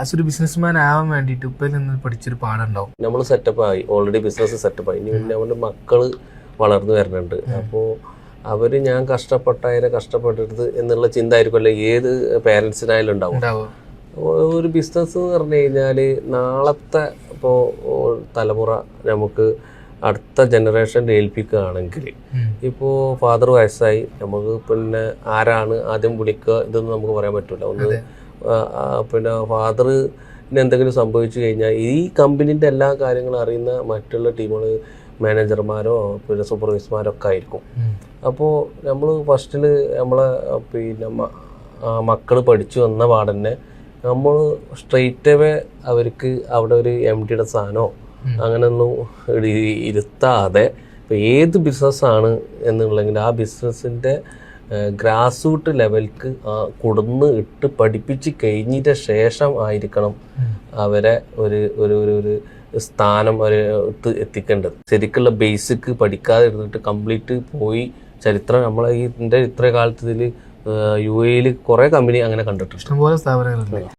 As ഒരു businessman ആവാൻ വേണ്ടിയിട്ട് ഉപ്പയിൽ നിന്ന് പഠിച്ചൊരു പാടുണ്ടാവും നമ്മൾ സെറ്റപ്പ് ആയി. ഓൾറെഡി ബിസിനസ് സെറ്റപ്പ് ആയി. ഇനി പിന്നെ അവന്റെ മക്കൾ വളർന്നു വരുന്നുണ്ട്. അപ്പോ അവർ ഞാൻ കഷ്ടപ്പെട്ടായാലും കഷ്ടപ്പെടരുത് എന്നുള്ള ചിന്ത ആയിരിക്കും. അല്ലെ ഏത് പേരൻസിനായാലും ഉണ്ടാവും. ഒരു ബിസിനസ് എന്ന് പറഞ്ഞു കഴിഞ്ഞാൽ നാളത്തെ ഇപ്പോ തലമുറ നമുക്ക് അടുത്ത ജനറേഷൻ ഏൽപ്പിക്കുകയാണെങ്കിൽ ഇപ്പോ ഇപ്പോൾ ഫാദർ വയസ്സായി നമുക്ക് പിന്നെ ആരാണ് ആദ്യം വിളിക്കുക ഇതൊന്നും നമുക്ക് പറയാൻ പറ്റില്ല ഒന്ന് പിന്നെ ഫാദറിന് എന്തെങ്കിലും സംഭവിച്ചു കഴിഞ്ഞാൽ ഈ കമ്പനീന്റെ എല്ലാ കാര്യങ്ങളും അറിയുന്ന മറ്റുള്ള ടീമുകൾ മാനേജർമാരോ പിന്നെ സൂപ്പർവൈസർമാരോ ഒക്കെ ആയിരിക്കും അപ്പോൾ നമ്മൾ ഫസ്റ്റിൽ നമ്മളെ പിന്നെ മക്കൾ പഠിച്ചു വന്ന പാടന്നെ നമ്മൾ സ്ട്രെയിറ്റ് അവേ അവർക്ക് അവിടെ ഒരു എം ഡിയുടെ സാധനമോ. അങ്ങനെയൊന്നും ഇരുത്താതെ ഇപ്പോൾ ഏത് ബിസിനസ്സാണ് എന്നുള്ളെങ്കിൽ ആ ബിസിനസ്സിന്റെ ഗ്രാസ് റൂട്ട് ലെവൽക്ക് കൊടുന്ന് ഇട്ട് പഠിപ്പിച്ച് കഴിഞ്ഞിട്ട് ശേഷം ആയിരിക്കണം അവരെ ഒരു ഒരു ഒരു സ്ഥാനം ഒരു എത്തി- എത്തിക്കേണ്ടത്. ശരിക്കുള്ള ബേസിക് പഠിക്കാതെ ഇരുന്നിട്ട് കംപ്ലീറ്റ് പോയി ചരിത്രം നമ്മളെ ഈ ഇതിന്റെ ഇത്ര കാലത്ത് ഇതിൽ യു എയിൽ കുറേ കമ്പനി അങ്ങനെ കണ്ടിട്ടുണ്ട്. ഇഷ്ടംപോലെ സ്ഥാപനങ്ങളുണ്ട്.